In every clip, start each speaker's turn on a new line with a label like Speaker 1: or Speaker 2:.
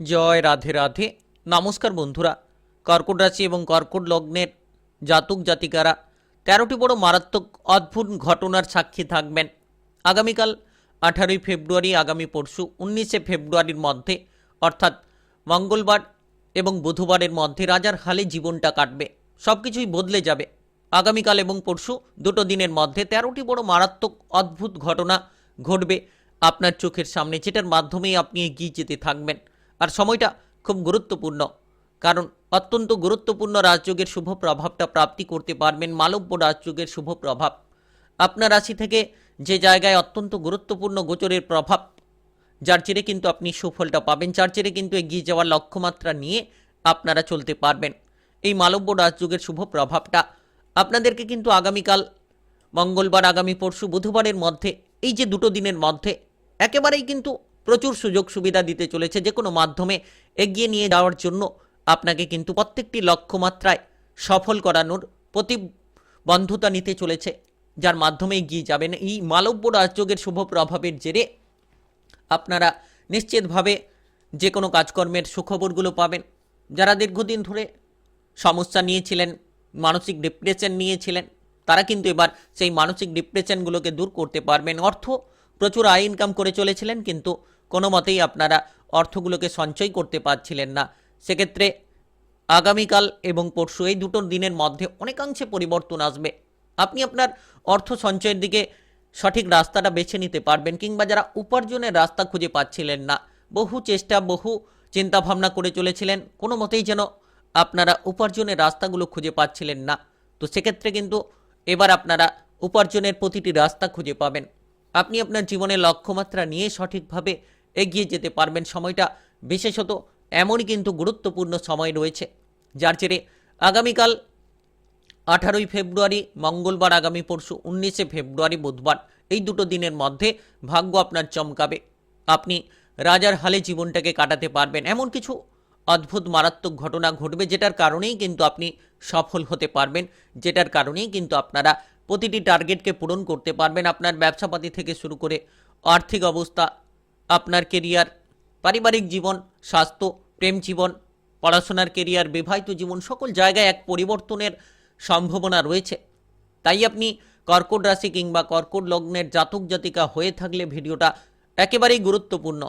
Speaker 1: জয় রাধে রাধে। নমস্কার বন্ধুরা। কর্কট রাশি এবং কর্কট লগ্নের জাতক জাতিকারা, তেরোটি বড় মারাত্মক অদ্ভুত ঘটনার সাক্ষী থাকবেন। আগামীকাল আঠারোই ফেব্রুয়ারি, আগামী পরশু উনিশে ফেব্রুয়ারির মধ্যে, অর্থাৎ মঙ্গলবার এবং বুধবারের মধ্যে রাজার হালে জীবনটা কাটবে। সব কিছুই বদলে যাবে। আগামীকাল এবং পরশু দুটো দিনের মধ্যে তেরোটি বড় মারাত্মক অদ্ভুত ঘটনা ঘটবে আপনার চোখের সামনে, যেটার মাধ্যমেই আপনি এগিয়ে যেতে থাকবেন। আর সময়টা খুব গুরুত্বপূর্ণ। কারণ অত্যন্ত গুরুত্বপূর্ণ রাজযোগের শুভ প্রভাবটা প্রাপ্তি করতে পারবেন মালব্য রাজযোগের শুভ প্রভাব। আপনার রাশি থেকে যে জায়গায় অত্যন্ত গুরুত্বপূর্ণ গোচরের প্রভাব, যার জেরে কিন্তু আপনি সুফলটা পাবেন, যার জেরে কিন্তু এগিয়ে যাওয়ার লক্ষ্যমাত্রা নিয়ে আপনারা চলতে পারবেন। এই মালব্য রাজযোগের শুভ প্রভাবটা আপনাদেরকে কিন্তু আগামীকাল, মঙ্গলবার, আগামী পরশু, বুধবারের মধ্যে, এই যে দুটো দিনের মধ্যে, একেবারেই কিন্তু প্রচুর সুযোগ সুবিধা দিতে চলেছে যে কোনো মাধ্যমে এগিয়ে নিয়ে যাওয়ার জন্য আপনাকে কিন্তু প্রত্যেকটি লক্ষ্যমাত্রায় সফল করানোর প্রতিবন্ধতা নিতে চলেছে, যার মাধ্যমে এগিয়ে যাবেন। এই মালব্য রাজযোগের শুভ প্রভাবের জেরে আপনারা নিশ্চিতভাবে যে কোনো কাজকর্মের সুখবরগুলো পাবেন। যারা দীর্ঘদিন ধরে সমস্যা নিয়েছিলেন, মানসিক ডিপ্রেশন নিয়েছিলেন, তারা কিন্তু এবার সেই মানসিক ডিপ্রেশনগুলোকে দূর করতে পারবেন। অর্থ প্রচুর আয় ইনকাম করে চলেছিলেন, কিন্তু কোনো মতেই আপনারা অর্থগুলোকে সঞ্চয় করতে পারছিলেন না। সেক্ষেত্রে আগামীকাল এবং পরশু এই দুটো দিনের মধ্যে অনেকাংশে পরিবর্তন আসবে। আপনি আপনার অর্থ সঞ্চয়ের দিকে সঠিক রাস্তাটা বেছে নিতে পারবেন কিংবা যারা উপার্জনের রাস্তা খুঁজে পাচ্ছিলেন না, বহু চেষ্টা, বহু চিন্তা ভাবনা করে চলেছিলেন, কোনো মতেই যেন আপনারা উপার্জনের রাস্তাগুলো খুঁজে পাচ্ছিলেন না। তো সেক্ষেত্রে কিন্তু এবার আপনারা উপার্জনের প্রতিটি রাস্তা খুঁজে পাবেন। আপনি আপনার জীবনের লক্ষ্যমাত্রা নিয়ে সঠিকভাবে এগিয়ে যেতে পারবেন সময়টা। বিশেষত এমনই কিন্তু গুরুত্বপূর্ণ সময় রয়েছে, যার জেরে আগামীকাল আঠারোই ফেব্রুয়ারি, মঙ্গলবার আগামী পরশু উনিশে ফেব্রুয়ারি, বুধবার এই দুটো দিনের মধ্যে ভাগ্য আপনার চমকাবে। আপনি রাজার হালে জীবনটাকে কাটাতে পারবেন। এমন কিছু অদ্ভুত, মারাত্মক ঘটনা ঘটবে যেটার কারণেই কিন্তু আপনি সফল হতে পারবেন, যেটার কারণেই কিন্তু আপনারা প্রতিটি টার্গেটকে পূরণ করতে পারবেন। আপনার ব্যবসাপাতি থেকে শুরু করে আর্থিক অবস্থা আপনার কেরিয়ার পারিবারিক জীবন, স্বাস্থ্য, প্রেম জীবন, পড়াশোনার কেরিয়ার বিবাহিত জীবন, সকল জায়গায় এক পরিবর্তনের সম্ভাবনা রয়েছে। তাই আপনি কর্কট রাশি কিংবা কর্কট লগ্নের জাতক জাতিকা হয়ে থাকলে ভিডিওটা একেবারেই গুরুত্বপূর্ণ।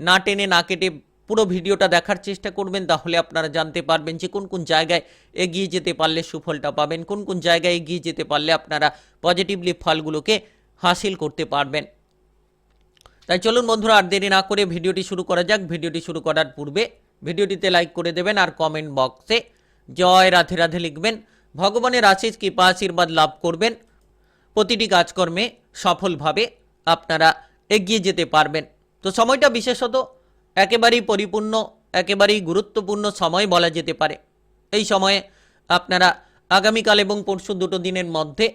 Speaker 1: না টেনে, না কেটে পুরো ভিডিওটা দেখার চেষ্টা করবেন, তাহলে আপনারা জানতে পারবেন যে কোন কোন জায়গায় এগিয়ে যেতে পারলে সুফলটা পাবেন, কোন কোন জায়গায় এগিয়ে যেতে পারলে আপনারা পজিটিভলি ফলগুলোকে হাসিল করতে পারবেন। তাই চলুন বন্ধুরা, আর দেরি না করে ভিডিওটি শুরু করা যাক। ভিডিওটি শুরু করার পূর্বে ভিডিওটিতে লাইক করে দেবেন আর কমেন্ট বক্সে জয় রাধে রাধে লিখবেন। ভগবানের আশিস কৃপা, আশীর্বাদ লাভ করবেন। প্রতিটি কাজকর্মে সফলভাবে আপনারা এগিয়ে যেতে পারবেন। তো সময়টা বিশেষত একেবারেই পরিপূর্ণ, একেবারেই গুরুত্বপূর্ণ সময় বলা যেতে পারে। এই সময়ে আপনারা আগামীকাল এবং পরশু দুটো দিনের মধ্যে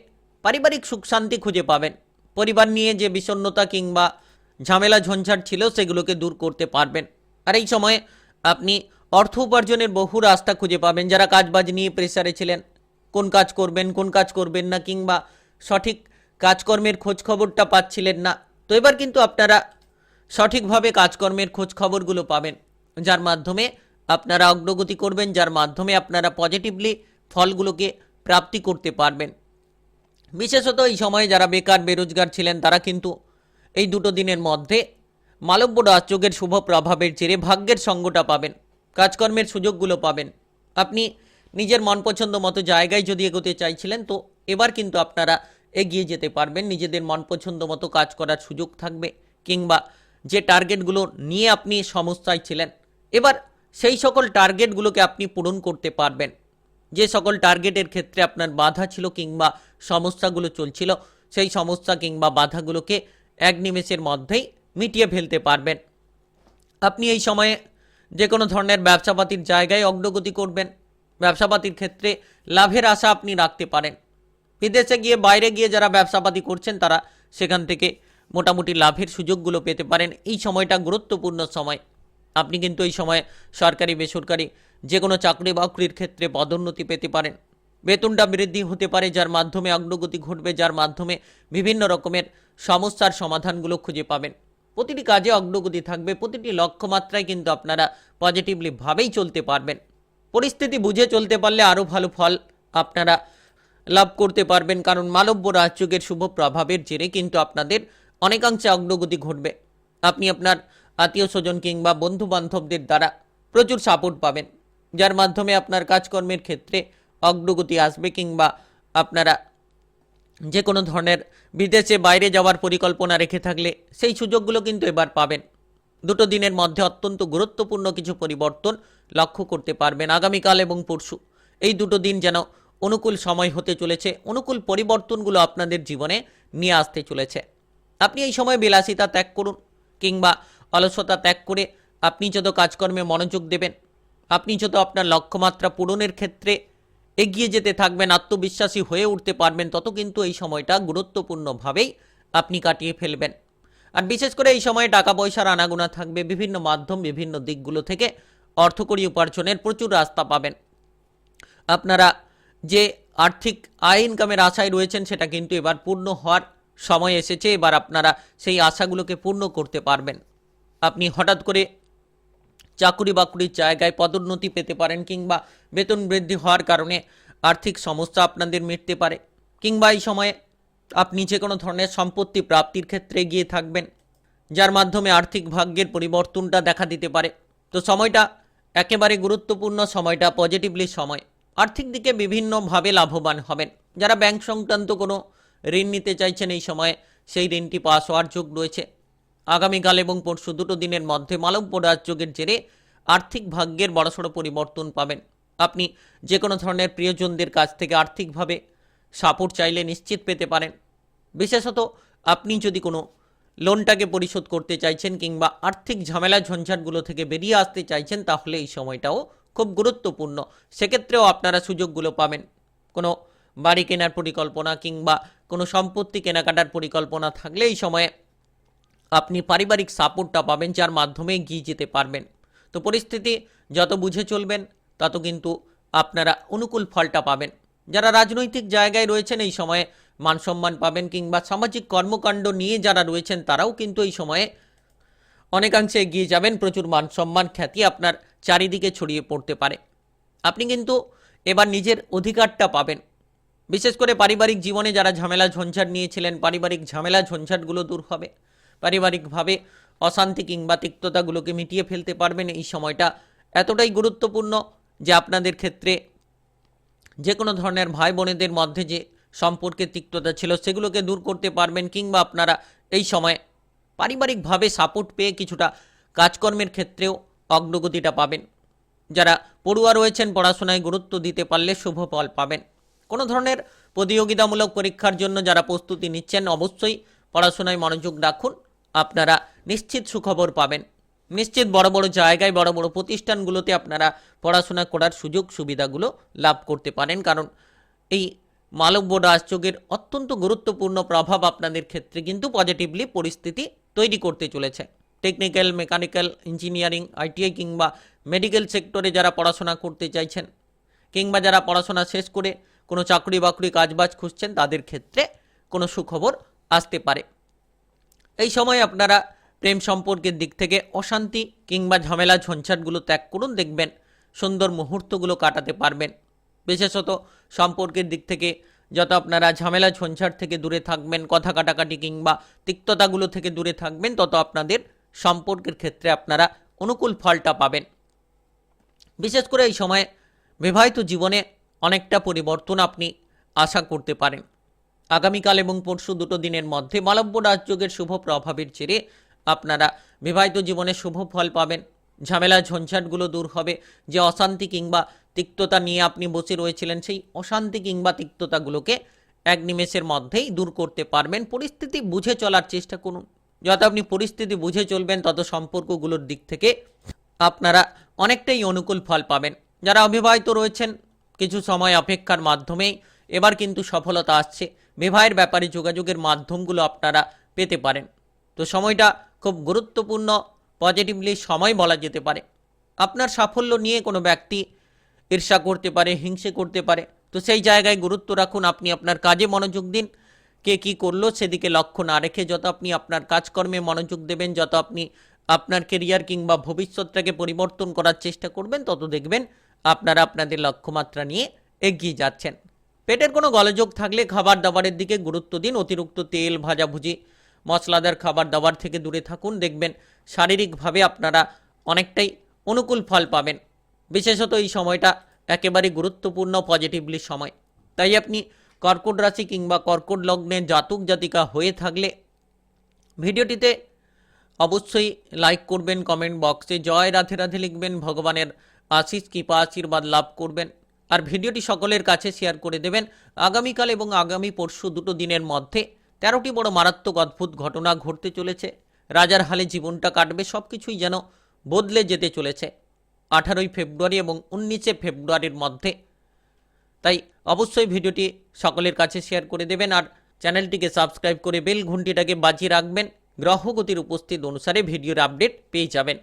Speaker 1: পারিবারিক সুখ শান্তি খুঁজে পাবেন। পরিবার নিয়ে যে বিষণ্ণতা কিংবা ঝামেলা ঝঞ্ঝাট ছিল, সেগুলোকে দূর করতে পারবেন। আর এই সময়ে আপনি অর্থ উপার্জনের বহু রাস্তা খুঁজে পাবেন, যারা কাজবাজ নিয়ে প্রেসারে ছিলেন। কোন কাজ করবেন, কোন কাজ করবেন না, কিংবা সঠিক কাজকর্মের খোঁজ খবরটা পাচ্ছিলেন না। তো এবার কিন্তু আপনারা সঠিকভাবে কাজকর্মের খোঁজ খবরগুলো পাবেন, যার মাধ্যমে আপনারা অগ্রগতি করবেন, যার মাধ্যমে আপনারা পজিটিভলি ফলগুলোকে প্রাপ্তি করতে পারবেন। বিশেষত এই সময়ে যারা বেকার, বেরোজগার ছিলেন, তারা কিন্তু এই দুটো দিনের মধ্যে মালব্য রাজযোগের শুভ প্রভাবের জেরে ভাগ্যের সঙ্গটা পাবেন, কাজকর্মের সুযোগগুলো পাবেন। আপনি নিজের মন পছন্দ মতো জায়গায় যদি এগোতে চাইছিলেন, তো এবার কিন্তু আপনারা এগিয়ে যেতে পারবেন। নিজেদের মন পছন্দ মতো কাজ করার সুযোগ থাকবে, কিংবা যে টার্গেটগুলো নিয়ে আপনি সমস্যায় ছিলেন, এবার সেই সকল টার্গেটগুলোকে আপনি পূরণ করতে পারবেন। যে সকল টার্গেটের ক্ষেত্রে আপনার বাধা ছিল, কিংবা সমস্যাগুলো চলছিল, সেই সমস্যা কিংবা বাধাগুলোকে এক নিমেষের মধ্যেই মিটিয়ে ফেলতে পারবেন। আপনি এই সময়ে যে কোনো ধরনের ব্যবসাপাতির জায়গায় অগ্রগতি করবেন। ব্যবসাপাতির ক্ষেত্রে লাভের আশা আপনি রাখতে পারেন। বিদেশে গিয়ে বাইরে গিয়ে যারা ব্যবসাপাতি করছেন, তারা সেখান থেকে মোটামুটি লাভের সুযোগগুলো পেতে পারেন। এই সময়টা গুরুত্বপূর্ণ সময়। আপনি কিন্তু এই সময়ে সরকারি, বেসরকারি যে কোনো চাকরি বাকরির ক্ষেত্রে পদোন্নতি পেতে পারেন। বেতনটা বৃদ্ধি হতে পারে, যার মাধ্যমে অগ্রগতি ঘটবে, যার মাধ্যমে বিভিন্ন রকমের সমস্যার সমাধানগুলো খুঁজে পাবেন। প্রতিটি কাজে অগ্রগতি থাকবে, প্রতিটি লক্ষ্যমাত্রায় কিন্তু আপনারা পজিটিভলি ভাবেই চলতে পারবেন। পরিস্থিতি বুঝে চলতে পারলে আরও ভালো ফল আপনারা লাভ করতে পারবেন, কারণ মালব্য রাজযোগের শুভ প্রভাবের জেরে কিন্তু আপনাদের অনেকাংশে অগ্রগতি ঘটবে। আপনি আপনার আত্মীয় স্বজন কিংবা বন্ধু বান্ধবদের দ্বারা প্রচুর সাপোর্ট পাবেন, যার মাধ্যমে আপনার কাজকর্মের ক্ষেত্রে অগ্রগতি আসবে কিংবা আপনারা যে কোনো ধরনের বিদেশে বাইরে যাওয়ার পরিকল্পনা রেখে থাকলে সেই সুযোগগুলো কিন্তু এবার পাবেন। দুটো দিনের মধ্যে অত্যন্ত গুরুত্বপূর্ণ কিছু পরিবর্তন লক্ষ্য করতে পারবেন আগামীকাল এবং পরশু। এই দুটো দিন যেন অনুকূল সময় হতে চলেছে, অনুকূল পরিবর্তনগুলো আপনাদের জীবনে নিয়ে আসতে চলেছে। আপনি এই সময় বিলাসিতা ত্যাগ করুন কিংবা অলসতা ত্যাগ করে আপনি যত কাজকর্মে মনোযোগ দেবেন, আপনি যত আপনার লক্ষ্যমাত্রা পূরণের ক্ষেত্রে এগিয়ে যেতে থাকবেন, আত্মবিশ্বাসী হয়ে উঠতে পারবেন, তত কিন্তু এই সময়টা গুরুত্বপূর্ণভাবেই আপনি কাটিয়ে ফেলবেন। আর বিশেষ করে এই সময়ে টাকা পয়সার আনাগোনা থাকবে, বিভিন্ন মাধ্যম, বিভিন্ন দিকগুলো থেকে অর্থকরী উপার্জনের প্রচুর রাস্তা পাবেন। আপনারা যে আর্থিক আয় ইনকামের আশায় রয়েছেন, সেটা কিন্তু এবার পূর্ণ হওয়ার সময় এসেছে, এবার আপনারা সেই আশাগুলোকে পূর্ণ করতে পারবেন। আপনি হঠাৎ করে চাকুরি বাকুরির জায়গায় পদোন্নতি পেতে পারেন কিংবা বেতন বৃদ্ধি হওয়ার কারণে আর্থিক সমস্যা আপনাদের মিটতে পারে। কিংবা এই সময়ে আপনি যে কোনো ধরনের সম্পত্তি প্রাপ্তির ক্ষেত্রে গিয়ে থাকবেন, যার মাধ্যমে আর্থিক ভাগ্যের পরিবর্তনটা দেখা দিতে পারে। তো সময়টা একেবারে গুরুত্বপূর্ণ, সময়টা পজিটিভলি সময়। আর্থিক দিকে বিভিন্নভাবে লাভবান হবেন। যারা ব্যাংক সংক্রান্ত কোনো ঋণ নিতে চাইছেন এই সময়ে সেই ঋণটি পাস হওয়ার যোগ রয়েছে। আগামীকাল এবং পরশু দুটো দিনের মধ্যে মালব্য রাজযোগের জেরে আর্থিক ভাগ্যের বড়সড় পরিবর্তন পাবেন। আপনি যে কোনো ধরনের প্রিয়জনদের কাছ থেকে আর্থিকভাবে সাপোর্ট চাইলে নিশ্চিত পেতে পারেন। বিশেষত আপনি যদি কোনো লোনটাকে পরিশোধ করতে চাইছেন কিংবা আর্থিক ঝামেলা ঝঞ্ঝাটগুলো থেকে বেরিয়ে আসতে চাইছেন, তাহলে এই সময়টাও খুব গুরুত্বপূর্ণ। সেক্ষেত্রেও আপনারা সুযোগগুলো পাবেন। কোনো বাড়ি কেনার পরিকল্পনা কিংবা কোনো সম্পত্তি কেনাকাটার পরিকল্পনা থাকলে এই সময়ে আপনি পারিবারিক সাপোর্টটা পাবেন, যার মাধ্যমে এগিয়ে যেতে পারবেন। তো পরিস্থিতি যত বুঝে চলবেন, তত কিন্তু আপনারা অনুকূল ফলটা পাবেন। যারা রাজনৈতিক জায়গায় রয়েছেন, এই সময়ে মান সম্মান পাবেন কিংবা সামাজিক কর্মকাণ্ড নিয়ে যারা রয়েছেন, তারাও কিন্তু এই সময়ে অনেকাংশে এগিয়ে যাবেন। প্রচুর মান সম্মান খ্যাতি আপনার চারিদিকে ছড়িয়ে পড়তে পারে। আপনি কিন্তু এবার নিজের অধিকারটা পাবেন। বিশেষ করে পারিবারিক জীবনে যারা ঝামেলা ঝঞ্ঝাট নিয়েছিলেন, পারিবারিক ঝামেলা ঝঞ্ঝাটগুলো দূর হবে। পারিবারিকভাবে অশান্তি কিংবা তিক্ততাগুলোকে মিটিয়ে ফেলতে পারবেন এই সময়টা এতটাই গুরুত্বপূর্ণ যে আপনাদের ক্ষেত্রে যে কোনো ধরনের ভাই বোনেদের মধ্যে যে সম্পর্কের তিক্ততা ছিল সেগুলোকে দূর করতে পারবেন কিংবা আপনারা এই সময় পারিবারিকভাবে সাপোর্ট পেয়ে কিছুটা কাজকর্মের ক্ষেত্রেও অগ্রগতিটা পাবেন। যারা পড়ুয়া রয়েছেন, পড়াশোনায় গুরুত্ব দিতে পারলে শুভ ফল পাবেন। কোনো ধরনের প্রতিযোগিতামূলক পরীক্ষার জন্য যারা প্রস্তুতি নিচ্ছেন, অবশ্যই পড়াশোনায় মনোযোগ রাখুন। আপনারা নিশ্চিত সুখবর পাবেন। নিশ্চিত বড় বড় জায়গায়, বড় বড় প্রতিষ্ঠানগুলোতে আপনারা পড়াশোনা করার সুযোগ সুবিধাগুলো লাভ করতে পারেন। কারণ এই মালব্য রাজযোগের অত্যন্ত গুরুত্বপূর্ণ প্রভাব আপনাদের ক্ষেত্রে কিন্তু পজিটিভলি পরিস্থিতি তৈরি করতে চলেছে। টেকনিক্যাল মেকানিক্যাল ইঞ্জিনিয়ারিং আইটিআই কিংবা মেডিকেল সেক্টরে যারা পড়াশোনা করতে চাইছেন কিংবা যারা পড়াশোনা শেষ করে কোনো চাকরি বাকরি কাজবাজ খুঁজছেন, তাদের ক্ষেত্রে কোনো সুখবর আসতে পারে। এই সময় আপনারা প্রেম সম্পর্কের দিক থেকে অশান্তি কিংবা ঝামেলা ঝঞ্ঝাটগুলো ত্যাগ করুন, দেখবেন সুন্দর মুহূর্তগুলো কাটাতে পারবেন। বিশেষত সম্পর্কের দিক থেকে যত আপনারা ঝামেলা ঝঞ্ঝাট থেকে দূরে থাকবেন, কথা কাটাকাটি কিংবা তিক্ততাগুলো থেকে দূরে থাকবেন, তত আপনাদের সম্পর্কের ক্ষেত্রে আপনারা অনুকূল ফলটা পাবেন। বিশেষ করে এই সময়ে বিবাহিত জীবনে অনেকটা পরিবর্তন আপনি আশা করতে পারেন। আগামীকাল এবং পরশু দুটো দিনের মধ্যে মালব্য রাজযোগের শুভ প্রভাবের জেরে আপনারা বিবাহিত জীবনে শুভ ফল পাবেন। ঝামেলা, ঝঞ্ঝাটগুলো দূর হবে। যে অশান্তি কিংবা তিক্ততা নিয়ে আপনি বসে রয়েছিলেন, সেই অশান্তি কিংবা তিক্ততাগুলোকে এক নিমেষের মধ্যেই দূর করতে পারবেন। পরিস্থিতি বুঝে চলার চেষ্টা করুন। যত আপনি পরিস্থিতি বুঝে চলবেন, তত সম্পর্কগুলোর দিক থেকে আপনারা অনেকটাই অনুকূল ফল পাবেন। যারা অবিবাহিত রয়েছেন, কিছু সময় অপেক্ষার মাধ্যমেই এবার কিন্তু সফলতা আসছে। বিবাহের ব্যাপারে যোগাযোগের মাধ্যমগুলো আপনারা পেতে পারেন। তো সময়টা খুব গুরুত্বপূর্ণ পজিটিভলি সময় বলা যেতে পারে। আপনার সাফল্য নিয়ে কোনো ব্যক্তি ঈর্ষা করতে পারে, হিংসে করতে পারে, তো সেই জায়গায় গুরুত্ব রাখুন, আপনি আপনার কাজে মনোযোগ দিন। কে কি করল সেদিকে লক্ষ্য না রেখে যত আপনি আপনার কাজকর্মে মনোযোগ দেবেন, যত আপনি আপনার কেরিয়ার কিংবা ভবিষ্যৎটাকে পরিবর্তন করার চেষ্টা করবেন, তত দেখবেন আপনারা আপনাদের লক্ষ্যমাত্রা নিয়ে এগিয়ে যাচ্ছেন। পেটের কোনো গলযোগ থাকলে খাবার দাবারের দিকে গুরুত্ব দিন, অতিরিক্ত তেল, ভাজাভুজি। মশলাদার খাবার দাবার থেকে দূরে থাকুন, দেখবেন শারীরিকভাবে আপনারা অনেকটাই অনুকূল ফল পাবেন। বিশেষত এই সময়টা একেবারে গুরুত্বপূর্ণ পজিটিভলি সময়। তাই আপনি কর্কট রাশি কিংবা কর্কট লগ্নে জাতক, জাতিকা হয়ে থাকলে ভিডিওটিতে অবশ্যই লাইক করবেন কমেন্ট বক্সে জয় রাধে রাধে লিখবেন, ভগবানের আশিস কৃপা, আশীর্বাদ লাভ করবেন। আর ভিডিওটি সকলের কাছে শেয়ার করে দেবেন। আগামীকাল এবং আগামী পরশু দুটো দিনের মধ্যে তেরোটি বড় মারাত্মক অদ্ভুত ঘটনা ঘটতে চলেছে। রাজার হালে জীবনটা কাটবে সব কিছুই যেন বদলে যেতে চলেছে। আঠারোই ফেব্রুয়ারি এবং উনিশে ফেব্রুয়ারির মধ্যে। তাই অবশ্যই ভিডিওটি সকলের কাছে শেয়ার করে দেবেন আর চ্যানেলটিকে সাবস্ক্রাইব করে বেল ঘন্টিটাকে বাজিয়ে রাখবেন। গ্রহগতির উপস্থিত অনুসারে ভিডিওর আপডেট পেয়ে যাবেন।